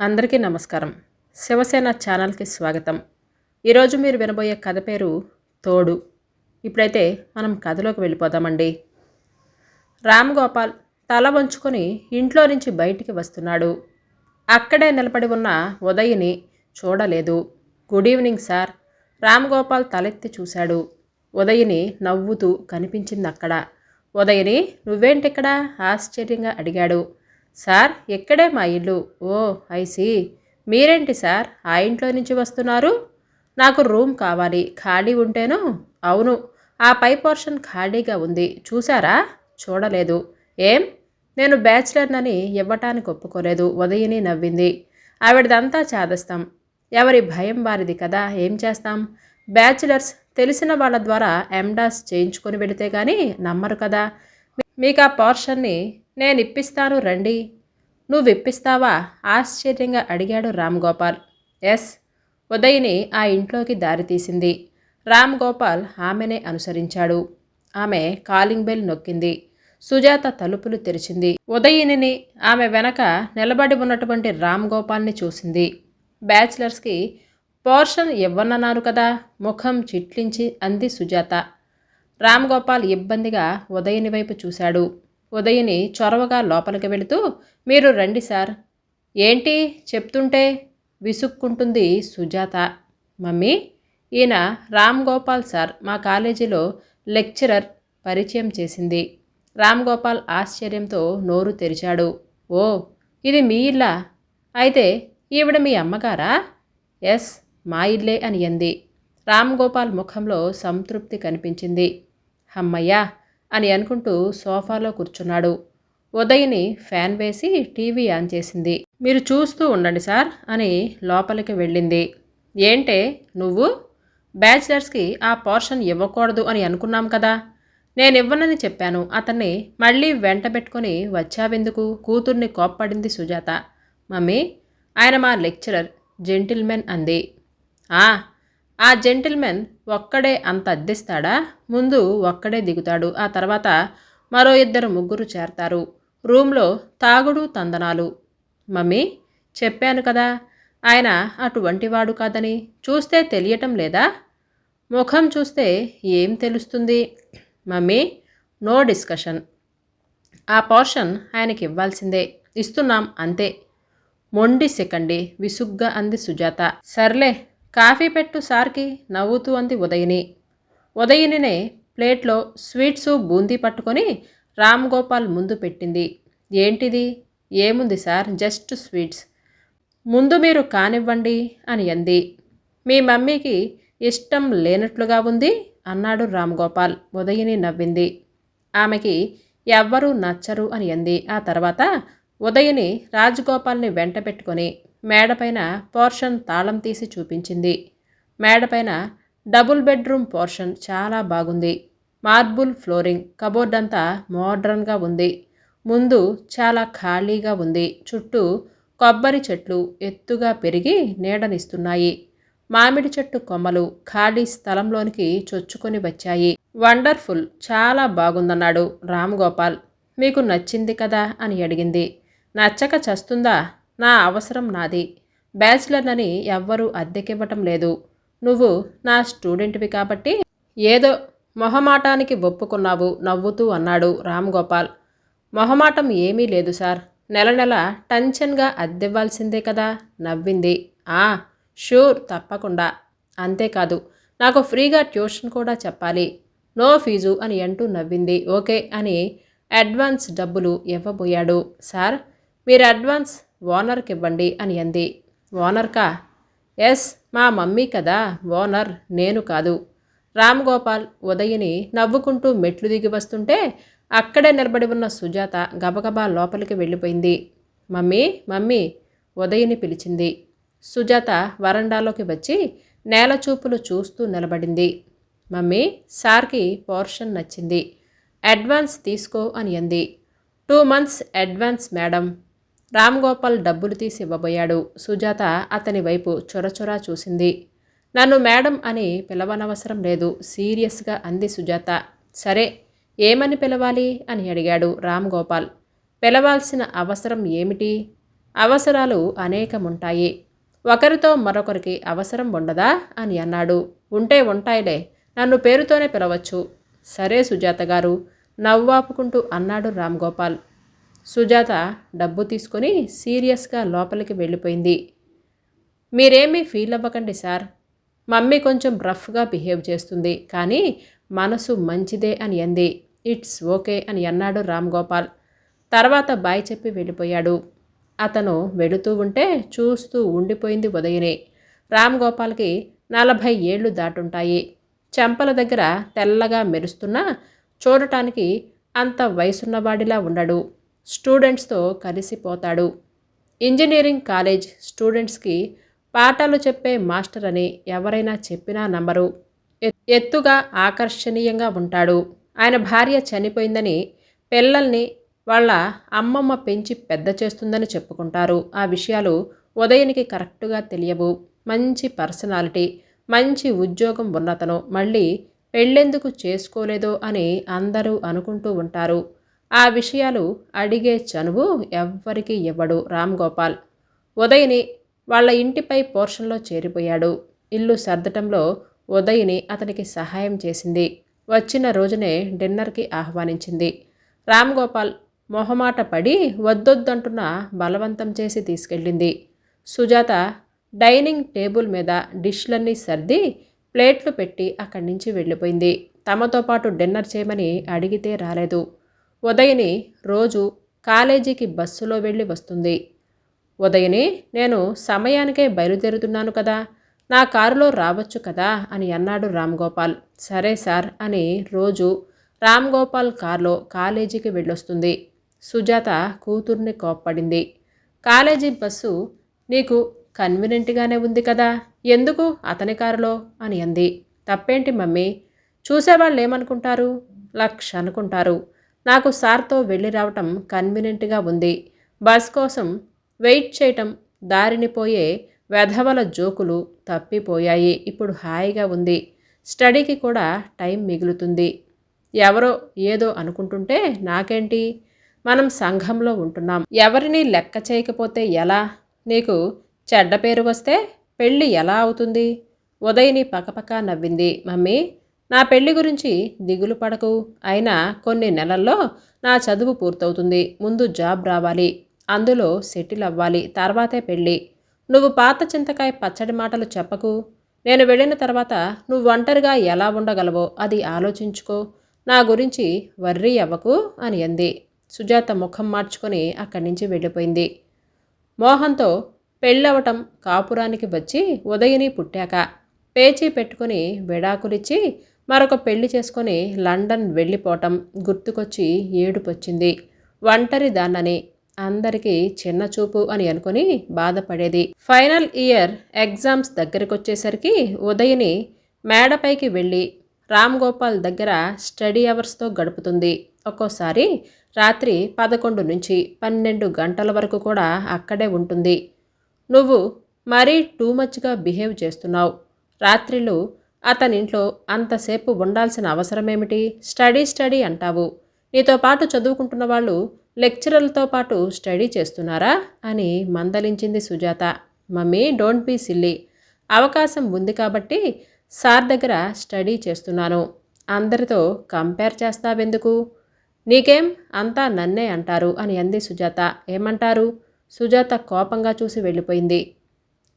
అందరికీ నమస్కారం. శివసేన ఛానల్కి స్వాగతం. ఈరోజు మీరు వినబోయే కథ పేరు తోడు. ఇప్పుడైతే మనం కథలోకి వెళ్ళిపోదామండి. రామ్ గోపాల్ తల వంచుకొని ఇంట్లో నుంచి బయటికి వస్తున్నాడు. అక్కడే నిలబడి ఉన్న ఉదయ్ని చూడలేదు. Good evening sir. Ram Gopal తలెత్తి చూశాడు. ఉదయ్ని నవ్వుతూ కనిపించింది అక్కడ ఉదయని నువ్వేంటిక్కడ? ఆశ్చర్యంగా అడిగాడు. సార్ ఎక్కడే మా ఇల్లు? ఓ ఐసి మీరేంటి సార్ ఆ ఇంట్లో నుంచి వస్తున్నారు? నాకు రూమ్ కావాలి ఖాళీ ఉంటేను? అవును ఆ పై పోర్షన్ ఖాళీగా ఉంది చూసారా చూడలేదు. ఏం? నేను బ్యాచిలర్నని ఇవ్వటానికి ఒప్పుకోలేదు ఉదయని నవ్వింది. ఆవిడదంతా చాదస్తాం. ఎవరి భయం వారిది కదా ఏం చేస్తాం? బ్యాచిలర్స్ తెలిసిన వాళ్ళ ద్వారా ఎండాస్ చేయించుకొని వెళితే కానీ నమ్మరు కదా. మీకు ఆ పోర్షన్ని నేను ఇప్పిస్తాను రండి. నువ్వు ఇప్పిస్తావా ఆశ్చర్యంగా అడిగాడు రామ్ గోపాల్. ఎస్. ఉదయని ఆ ఇంట్లోకి దారితీసింది రామ్ గోపాల్ ఆమెనే అనుసరించాడు. ఆమె కాలింగ్ బెల్ నొక్కింది. సుజాత తలుపులు తెరిచింది. ఉదయినిని ఆమె వెనక నిలబడి ఉన్నటువంటి రామ్ గోపాల్ని చూసింది. బ్యాచిలర్స్కి పోర్షన్ ఇవ్వనన్నారు కదా? ముఖం చిట్లించి అంది సుజాత. రామ్ గోపాల్ ఇబ్బందిగా ఉదయని వైపు చూశాడు. ఉదయని చొరవగా లోపలికి వెళుతూ మీరు రండి సార్. ఏంటి? చెప్తుంటే విసుక్కుంటుంది సుజాత. మమ్మీ ఈయన రామ్ గోపాల్ సార్ మా కాలేజీలో లెక్చరర్ పరిచయం చేసింది. రామ్ గోపాల్ ఆశ్చర్యంతో నోరు తెరిచాడు. ఓ ఇది మీ ఇల్లా? అయితే ఈవిడ మీ అమ్మగారా? ఎస్ మా ఇల్లే అని అంది. రామ్ గోపాల్ ముఖంలో సంతృప్తి కనిపించింది. అమ్మయ్యా అని అనుకుంటూ సోఫాలో కూర్చున్నాడు. ఉదయ్ని ఫ్యాన్ వేసి టీవీ ఆన్ చేసింది. మీరు చూస్తూ ఉండండి సార్ అని లోపలికి వెళ్ళింది. ఏంటే నువ్వు? బ్యాచిలర్స్కి ఆ పోర్షన్ ఇవ్వకూడదు అని అనుకున్నాం కదా. నేను ఇవ్వనని చెప్పాను. అతన్ని మళ్ళీ వెంట పెట్టుకొని వచ్చావెందుకు? కూతుర్ని కోప్పడింది సుజాత. మమ్మీ ఆయన మా లెక్చరర్ జెంటిల్మెన్ అంది. ఆ ఆ జెంటిల్మెన్ ఒక్కడే అంత అద్దెస్తాడా? ముందు ఒక్కడే దిగుతాడు. ఆ తర్వాత మరో ఇద్దరు ముగ్గురు చేరతారు. రూమ్లో తాగుడు తందనాలు. మమ్మీ చెప్పాను కదా ఆయన అటువంటివాడు కాదని చూస్తే తెలియటం లేదా? ముఖం చూస్తే ఏం తెలుస్తుంది? Mummy no discussion. ఆ పోర్షన్ ఆయనకి ఇవ్వాల్సిందే. ఇస్తున్నాం అంతే. మొండి సెకండి విసుగ్గా అంది సుజాత. సర్లే కాఫీ పెట్టు సార్కి నవ్వుతూ అంది ఉదయిని. ఉదయనినే ప్లేట్లో స్వీట్సు బూందీ పట్టుకొని రామ్ గోపాల్ ముందు పెట్టింది. ఏంటిది? ఏముంది సార్? Just sweets. ముందు మీరు కానివ్వండి అని అంది. మీ మమ్మీకి ఇష్టం లేనట్లుగా ఉంది అన్నాడు రామ్ గోపాల్. ఉదయని నవ్వింది. ఆమెకి ఎవ్వరూ నచ్చరు అని అంది. ఆ తర్వాత ఉదయని రాజగోపాల్ని వెంట పెట్టుకొని మేడపైన పోర్షన్ తాళం తీసి చూపించింది. మేడపైన డబుల్ బెడ్రూమ్ పోర్షన్ చాలా బాగుంది. మార్బుల్ ఫ్లోరింగ్ కబోర్డ్ అంతా మోడ్రన్గా ఉంది. ముందు చాలా ఖాళీగా ఉంది. చుట్టూ కొబ్బరి చెట్లు ఎత్తుగా పెరిగి నీడనిస్తున్నాయి. మామిడి చెట్టు కొమ్మలు ఖాళీ స్థలంలోనికి చొచ్చుకొని వచ్చాయి. వండర్ఫుల్ చాలా బాగుందన్నాడు రామ్ గోపాల్. మీకు నచ్చింది కదా అని అడిగింది. నచ్చక చస్తుందా? నా అవసరం నాది. బ్యాచిలర్నని ఎవ్వరూ అద్దెకివ్వటం లేదు. నువ్వు నా స్టూడెంట్వి కాబట్టి ఏదో మొహమాటానికి ఒప్పుకున్నావు నవ్వుతూ అన్నాడు రామ్ గోపాల్ మొహమాటం ఏమీ లేదు సార్. నెల నెల టెన్షన్గా అద్దెవ్వాల్సిందే కదా నవ్వింది. ఆ షూర్ తప్పకుండా. అంతేకాదు నాకు ఫ్రీగా ట్యూషన్ కూడా చెప్పాలి. నో ఫీజు అని అంటూ నవ్వింది. ఓకే అని అడ్వాన్స్ డబ్బులు ఇవ్వబోయాడు. సార్ మీరు అడ్వాన్స్ ఓనర్కి ఇవ్వండి అని అంది. ఓనర్కా? ఎస్ మా మమ్మీ కదా ఓనర్ నేను కాదు. రామ్ గోపాల్ ఉదయని నవ్వుకుంటూ మెట్లు దిగి వస్తుంటే అక్కడే నిలబడి ఉన్న సుజాత గబగబా లోపలికి వెళ్ళిపోయింది. మమ్మీ మమ్మీ ఉదయని పిలిచింది. సుజాత వరండాలోకి వచ్చి నేల చూపులు చూస్తూ నిలబడింది. మమ్మీ సార్కి పోర్షన్ నచ్చింది. అడ్వాన్స్ తీసుకో అని అంది. Two months advance madam. Ram Gopal డబ్బులు తీసి ఇవ్వబోయాడు. సుజాత అతని వైపు చొరచొరా చూసింది. నన్ను మేడం అని పిలవనవసరం లేదు. సీరియస్గా అంది సుజాత. సరే ఏమని పిలవాలి అని అడిగాడు రామ్ గోపాల్. పిలవాల్సిన అవసరం ఏమిటి? అవసరాలు అనేకముంటాయి. ఒకరితో మరొకరికి అవసరం ఉండదా అని అన్నాడు. ఉంటే ఉంటాయిలే నన్ను పేరుతోనే పిలవచ్చు. సరే సుజాత గారు నవ్వాపుకుంటూ అన్నాడు రామ్ గోపాల్. సుజాత డబ్బు తీసుకొని సీరియస్గా లోపలికి వెళ్ళిపోయింది. మీరేమీ ఫీల్ అవ్వకండి సార్. మమ్మీ కొంచెం రఫ్గా బిహేవ్ చేస్తుంది. కానీ మనసు మంచిదే అని అంది. ఇట్స్ ఓకే అని అన్నాడు రామ్ గోపాల్. తర్వాత బాయ్ చెప్పి వెళ్ళిపోయాడు. అతను వెళుతూ ఉంటే చూస్తూ ఉండిపోయింది ఉదయని. రామ్ గోపాల్కి నలభై ఏళ్ళు దాటుంటాయి. చెంపల దగ్గర తెల్లగా మెరుస్తున్నా చూడటానికి అంత వయసున్నవాడిలా ఉండడు. స్టూడెంట్స్తో కలిసిపోతాడు. ఇంజనీరింగ్ కాలేజ్ స్టూడెంట్స్కి పాఠాలు చెప్పే మాస్టర్ అని ఎవరైనా చెప్పినా నమ్మరు. ఎత్తుగా ఆకర్షణీయంగా ఉంటాడు. ఆయన భార్య చనిపోయిందని పిల్లల్ని వాళ్ళ అమ్మమ్మ పెంచి పెద్ద చేస్తుందని చెప్పుకుంటారు. ఆ విషయాలు ఉదయనికి కరెక్టుగా తెలియవు. మంచి పర్సనాలిటీ మంచి ఉద్యోగం ఉన్నతను మళ్ళీ పెళ్ళెందుకు చేసుకోలేదో అని అందరూ అనుకుంటూ ఉంటారు. ఆ విషయాలు అడిగే చనువు ఎవ్వరికీ ఇవ్వడు రామ్ గోపాల్ ఉదయని వాళ్ళ ఇంటిపై పోర్షన్లో చేరిపోయాడు. ఇల్లు సర్దటంలో ఉదయని అతనికి సహాయం చేసింది. వచ్చిన రోజునే డిన్నర్కి ఆహ్వానించింది. రామ్ గోపాల్ మొహమాట పడి వద్దొద్దంటున్న బలవంతం చేసి తీసుకెళ్ళింది. సుజాత డైనింగ్ టేబుల్ మీద డిష్లన్నీ సర్ది ప్లేట్లు పెట్టి అక్కడి నుంచి వెళ్ళిపోయింది. తమతో పాటు డిన్నర్ చేయమని అడిగితే రాలేదు. ఉదయని రోజు కాలేజీకి బస్సులో వెళ్ళి వస్తుంది. ఉదయని నేను సమయానికే బయలుదేరుతున్నాను కదా నా కారులో రావచ్చు కదా అని అన్నాడు రామ్ గోపాల్ సరే సార్ అని రోజు రామ్ గోపాల్ కారులో కాలేజీకి వెళ్ళొస్తుంది. సుజాత కూతుర్ని కోప్పడింది. కాలేజీ బస్సు నీకు కన్వీనెంట్గానే ఉంది కదా ఎందుకు అతని కారులో అని అంది. తప్పేంటి మమ్మీ? చూసేవాళ్ళు ఏమనుకుంటారు లక్ష అనుకుంటారు. నాకు సార్తో వెళ్ళి రావటం కన్వీనెంట్గా ఉంది. బస్ కోసం వెయిట్ చేయటం దారిని పోయే వెధవల జోకులు తప్పిపోయాయి. ఇప్పుడు హాయిగా ఉంది. స్టడీకి కూడా టైం మిగులుతుంది. ఎవరో ఏదో అనుకుంటుంటే నాకేంటి? మనం సంఘంలో ఉంటున్నాం. ఎవరిని లెక్క చేయకపోతే ఎలా? నీకు చెడ్డ పేరు వస్తే పెళ్ళి ఎలా అవుతుంది? ఉదయని పకపక నవ్వింది. మమ్మీ నా పెళ్ళి గురించి దిగులు పడకు. అయినా కొన్ని నెలల్లో నా చదువు పూర్తవుతుంది. ముందు జాబ్ రావాలి. అందులో సెటిల్ అవ్వాలి. తర్వాతే పెళ్ళి నువ్వు పాత చింతకాయ పచ్చడి మాటలు చెప్పకు. నేను వెళ్ళిన తర్వాత నువ్వు ఒంటరిగా ఎలా ఉండగలవో అది ఆలోచించుకో. నా గురించి వర్రీ అవ్వకు అని అంది. సుజాత ముఖం మార్చుకొని అక్కడి నుంచి వెళ్ళిపోయింది. మోహన్తో పెళ్ళవటం కాపురానికి వచ్చి ఉదయని పుట్టాక. పేచీ పెట్టుకుని విడాకులిచ్చి మరొక పెళ్ళి చేసుకొని లండన్ వెళ్ళిపోవటం గుర్తుకొచ్చి ఏడుపొచ్చింది. ఒంటరి దాన్నని అందరికీ చిన్న చూపు అని అనుకుని బాధపడేది. ఫైనల్ ఇయర్ ఎగ్జామ్స్ దగ్గరికి వచ్చేసరికి ఉదయని మేడపైకి వెళ్ళి రామ్ గోపాల్ దగ్గర స్టడీ అవర్స్తో గడుపుతుంది. ఒక్కోసారి రాత్రి పదకొండు నుంచి పన్నెండు గంటల వరకు కూడా అక్కడే ఉంటుంది. నువ్వు మరీ టూ మచ్గా బిహేవ్ చేస్తున్నావు. రాత్రిలో అతనింట్లో అంతసేపు ఉండాల్సిన అవసరమేమిటి? స్టడీ స్టడీ అంటావు. నీతో పాటు చదువుకుంటున్న వాళ్ళు లెక్చరర్లతో పాటు స్టడీ చేస్తున్నారా? అని మందలించింది Sujatha. Mummy don't be silly. అవకాశం ఉంది కాబట్టి సార్ దగ్గర స్టడీ చేస్తున్నాను. అందరితో కంపేర్ చేస్తావెందుకు? నీకేం? అంతా నన్నే అంటారు అని అంది సుజాత. ఏమంటారు? సుజాత కోపంగా చూసి వెళ్ళిపోయింది.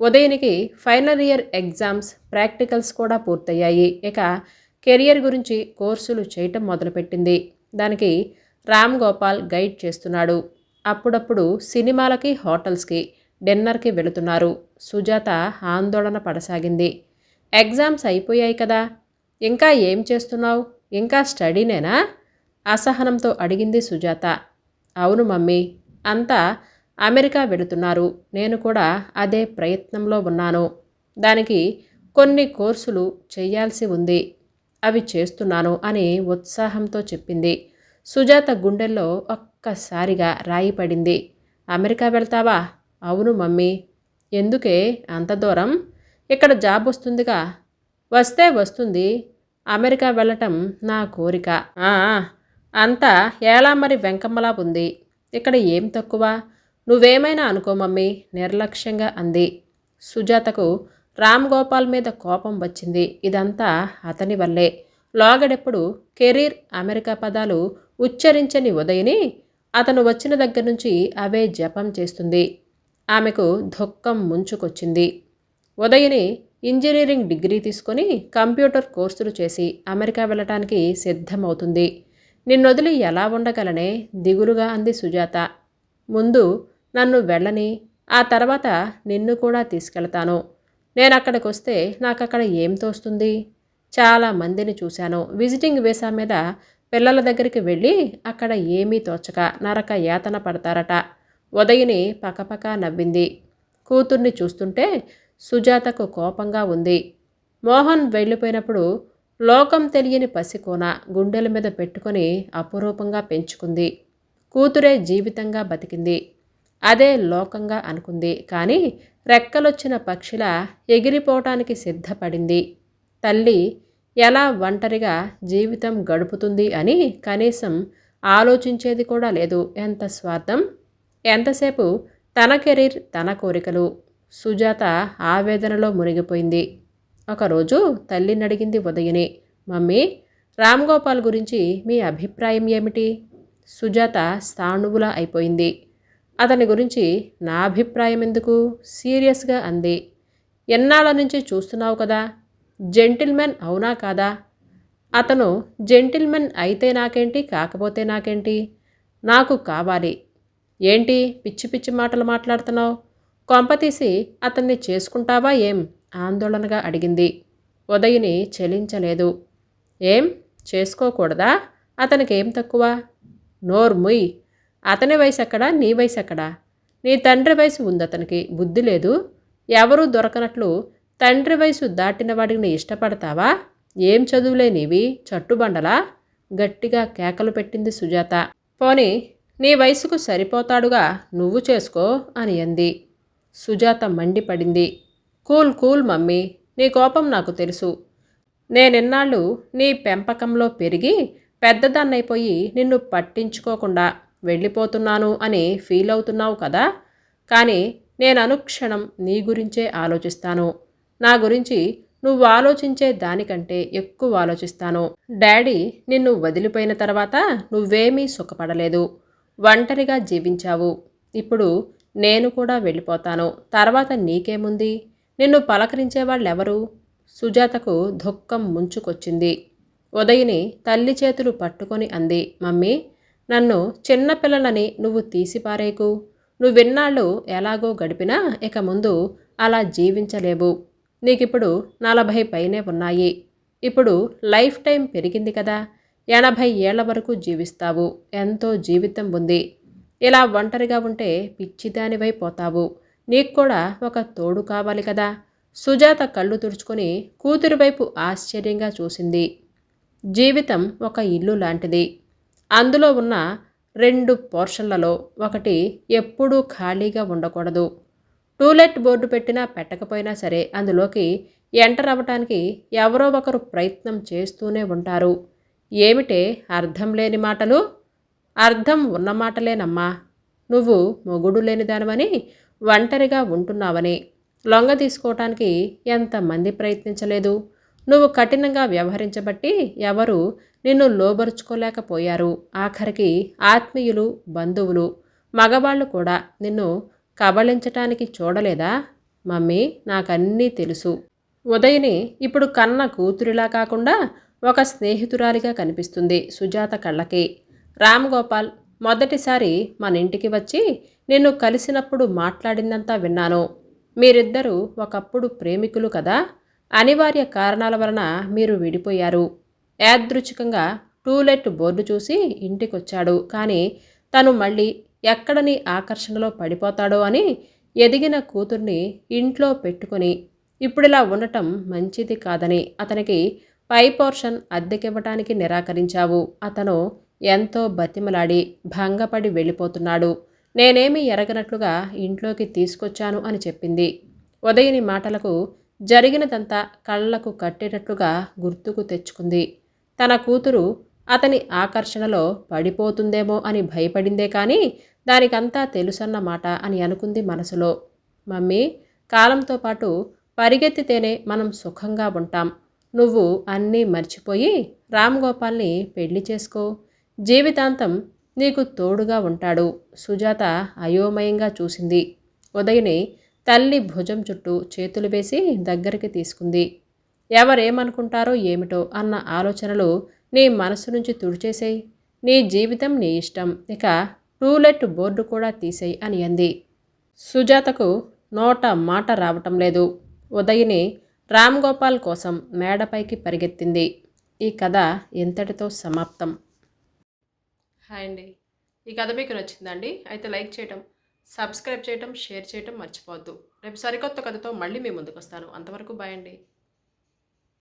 ఉదయనికి ఫైనల్ ఇయర్ ఎగ్జామ్స్ ప్రాక్టికల్స్ కూడా పూర్తయ్యాయి. ఇక కెరియర్ గురించి కోర్సులు చేయటం మొదలుపెట్టింది. దానికి రామ్ గోపాల్ గైడ్ చేస్తున్నాడు. అప్పుడప్పుడు సినిమాలకి హోటల్స్కి డిన్నర్కి వెళుతున్నారు. సుజాత ఆందోళన పడసాగింది. ఎగ్జామ్స్ అయిపోయాయి కదా. ఇంకా ఏం చేస్తున్నావు? ఇంకా స్టడీనేనా? అసహనంతో అడిగింది సుజాత. అవును మమ్మీ. అంతా అమెరికా వెళుతున్నారు. నేను కూడా అదే ప్రయత్నంలో ఉన్నాను. దానికి కొన్ని కోర్సులు చేయాల్సి ఉంది. అవి చేస్తున్నాను అని ఉత్సాహంతో చెప్పింది. సుజాత గుండెల్లో ఒక్కసారిగా రాయి పడింది అమెరికా వెళ్తావా? అవును మమ్మీ. ఎందుకే? అంత దూరం? ఇక్కడ జాబ్ వస్తుందిగా? వస్తే వస్తుంది. అమెరికా వెళ్ళటం నా కోరిక. అంతా ఏలా మరి వెంకమ్మలా ఉంది? ఇక్కడ ఏం తక్కువ? నువ్వేమైనా అనుకో మమ్మీ నిర్లక్ష్యంగా అంది. సుజాతకు రామ్ గోపాల్ మీద కోపం వచ్చింది. ఇదంతా అతని వల్లే. లోగడెప్పుడు కెరీర్ అమెరికా పదాలు ఉచ్చరించని ఉదయని అతను వచ్చిన దగ్గర నుంచి అవే జపం చేస్తుంది. ఆమెకు దుఃఖం ముంచుకొచ్చింది. ఉదయని ఇంజనీరింగ్ డిగ్రీ తీసుకొని కంప్యూటర్ కోర్సులు చేసి అమెరికా వెళ్ళటానికి సిద్ధమవుతుంది. నిన్నొదిలి ఎలా ఉండగలనే దిగులుగా అంది సుజాత. ముందు నన్ను వెళ్ళని ఆ తర్వాత నిన్ను కూడా తీసుకెళ్తాను. నేను అక్కడికి వస్తే నాకు అక్కడ ఏం తోస్తుంది? చాలా మందిని చూశాను. విజిటింగ్ వీసా మీద పిల్లల దగ్గరికి వెళ్ళి అక్కడ ఏమీ తోచక నరక యాతన పడతారట. ఉదయని పకపక నవ్వింది. కూతుర్ని చూస్తుంటే సుజాతకు కోపంగా ఉంది. మోహన్ వెళ్ళిపోయినప్పుడు లోకం తెలియని పసికోన గుండెల మీద పెట్టుకొని అపురూపంగా పెంచుకుంది. కూతురే జీవితంగా బతికింది. అదే లోకంగా అనుకుంది. కానీ రెక్కలొచ్చిన పక్షిలా ఎగిరిపోవటానికి సిద్ధపడింది. తల్లి ఎలా ఒంటరిగా జీవితం గడుపుతుంది అని కనీసం ఆలోచించేది కూడా లేదు. ఎంత స్వార్థం? ఎంతసేపు తన కెరీర్ తన కోరికలు? సుజాత ఆవేదనలో మునిగిపోయింది. ఒకరోజు తల్లిని అడిగింది ఉదయని మమ్మీ రామ్ గోపాల్ గురించి మీ అభిప్రాయం ఏమిటి? సుజాత స్థాణువులా అయిపోయింది. అతని గురించి నా అభిప్రాయం ఎందుకు? సీరియస్గా అంది. ఎన్నాళ్ళ నుంచి చూస్తున్నావు కదా? జెంటిల్మెన్ అవునా కాదా? అతను జెంటిల్మెన్ అయితే నాకేంటి? కాకపోతే నాకేంటి? నాకు కావాలి. ఏంటి? పిచ్చి పిచ్చి మాటలు మాట్లాడుతున్నావు? కొంపతీసి అతన్ని చేసుకుంటావా ఏం? ఆందోళనగా అడిగింది. ఉదయని చెలించలేదు. ఏం? చేసుకోకూడదా? అతనికి ఏం తక్కువ? నోర్ముయ్. అతని వయసు ఎక్కడా? నీ వయసు ఎక్కడా? నీ తండ్రి వయసు ఉంది అతనికి. బుద్ధి లేదు. ఎవరూ దొరకనట్లు తండ్రి వయసు దాటిన వాడిని ఇష్టపడతావా? ఏం చదువులే నీవి? చట్టుబండలా గట్టిగా కేకలు పెట్టింది సుజాత. పోనీ నీ వయసుకు సరిపోతాడుగా నువ్వు చేసుకో అని అంది. సుజాత మండిపడింది. Cool cool mummy. నీ కోపం నాకు తెలుసు. నేనిన్నాళ్ళు నీ పెంపకంలో పెరిగి పెద్దదాన్నైపోయి నిన్ను పట్టించుకోకుండా వెళ్ళిపోతున్నాను అని ఫీల్ అవుతున్నావు కదా? కానీ నేను అనుక్షణం నీ గురించే ఆలోచిస్తాను. నా గురించి నువ్వు ఆలోచించే దానికంటే ఎక్కువ ఆలోచిస్తాను. డాడీ నిన్ను వదిలిపోయిన తర్వాత నువ్వేమీ సుఖపడలేదు. ఒంటరిగా జీవించావు. ఇప్పుడు నేను కూడా వెళ్ళిపోతాను. తర్వాత నీకేముంది? నిన్ను పలకరించే వాళ్ళెవరు? సుజాతకు దుఃఖం ముంచుకొచ్చింది. ఉదయని తల్లి చేతులు పట్టుకొని అంది మమ్మీ నన్ను చిన్నపిల్లలని నువ్వు తీసిపారేకు. నువ్వెన్నాళ్ళు ఎలాగో గడిపినా ఇక ముందు అలా జీవించలేవు. నీకిప్పుడు నలభై పైనే ఉన్నాయి. ఇప్పుడు లైఫ్ టైం పెరిగింది కదా. ఎనభై ఏళ్ళ వరకు జీవిస్తావు. ఎంతో జీవితం ఉంది. ఇలా ఒంటరిగా ఉంటే పిచ్చిదానివై పోతావు. నీకు కూడా ఒక తోడు కావాలి కదా. సుజాత కళ్ళు తుడుచుకొని కూతురు వైపు ఆశ్చర్యంగా చూసింది. జీవితం ఒక ఇల్లు లాంటిది. అందులో ఉన్న రెండు పోర్షన్లలో ఒకటి ఎప్పుడూ ఖాళీగా ఉండకూడదు. టూలెట్ బోర్డు పెట్టినా పెట్టకపోయినా సరే అందులోకి ఎంటర్ అవ్వటానికి ఎవరో ఒకరు ప్రయత్నం చేస్తూనే ఉంటారు. ఏమిటే అర్థం లేని మాటలు? అర్థం ఉన్న మాటలేనమ్మా. నువ్వు మొగుడు లేనిదానమని ఒంటరిగా ఉంటున్నావని లొంగ తీసుకోవటానికి ఎంతమంది ప్రయత్నించలేదు? నువ్వు కఠినంగా వ్యవహరించబట్టి ఎవరు నిన్ను లోబరుచుకోలేకపోయారు. ఆఖరికి ఆత్మీయులు బంధువులు మగవాళ్ళు కూడా నిన్ను కబళించటానికి చూడలేదా? మమ్మీ నాకన్నీ తెలుసు. ఉదయని ఇప్పుడు కన్న కూతురిలా కాకుండా ఒక స్నేహితురాలిగా కనిపిస్తుంది సుజాత కళ్ళకి. రామ్ గోపాల్ మొదటిసారి మన ఇంటికి వచ్చి నిన్ను కలిసినప్పుడు మాట్లాడిందంతా విన్నాను. మీరిద్దరూ ఒకప్పుడు ప్రేమికులు కదా? అనివార్య కారణాల వలన మీరు విడిపోయారు. యాదృచ్ఛికంగా టూలెట్ బోర్డు చూసి ఇంటికొచ్చాడు. కానీ తను మళ్ళీ ఎక్కడని ఆకర్షణలో పడిపోతాడో అని ఎదిగిన కూతుర్ని ఇంట్లో పెట్టుకొని ఇప్పుడిలా ఉండటం మంచిది కాదని అతనికి పై పోర్షన్ అద్దెకివ్వటానికి నిరాకరించావు. అతను ఎంతో బతిమలాడి భంగపడి వెళ్ళిపోతున్నాడు. నేనేమీ ఎరగనట్లుగా ఇంట్లోకి తీసుకొచ్చాను అని చెప్పింది. ఉదయని మాటలకు జరిగినదంతా కళ్ళకు కట్టేటట్లుగా గుర్తుకు తెచ్చుకుంది. తన కూతురు అతని ఆకర్షణలో పడిపోతుందేమో అని భయపడిందే కానీ దానికంతా తెలుసన్నమాట అని అనుకుంది మనసులో. మమ్మీ కాలంతో పాటు పరిగెత్తితేనే మనం సుఖంగా ఉంటాం. నువ్వు అన్నీ మర్చిపోయి రామ్ గోపాల్ని పెళ్ళి చేసుకో. జీవితాంతం నీకు తోడుగా ఉంటాడు. సుజాత అయోమయంగా చూసింది. ఉదయని తల్లి భుజం చుట్టూ చేతులు వేసి దగ్గరికి తీసుకుంది. ఎవరేమనుకుంటారో ఏమిటో అన్న ఆలోచనలు నీ మనసు నుంచి తుడిచేసేయి. నీ జీవితం నీ ఇష్టం. ఇక టూలెట్ బోర్డు కూడా తీసేయి అని అంది. సుజాతకు నోట మాట రావటం లేదు. ఉదయని రామ్ గోపాల్ కోసం మేడపైకి పరిగెత్తింది. ఈ కథ ఎంతటితో సమాప్తం? హాయ్ అండి. ఈ కథ మీకు నచ్చిందండి అయితే లైక్ చేయటం సబ్స్క్రైబ్ చేయటం షేర్ చేయటం మర్చిపోవద్దు. రేపు సరికొత్త కథతో మళ్ళీ మీ ముందుకు వస్తాను అంతవరకు బాయ్ అండి.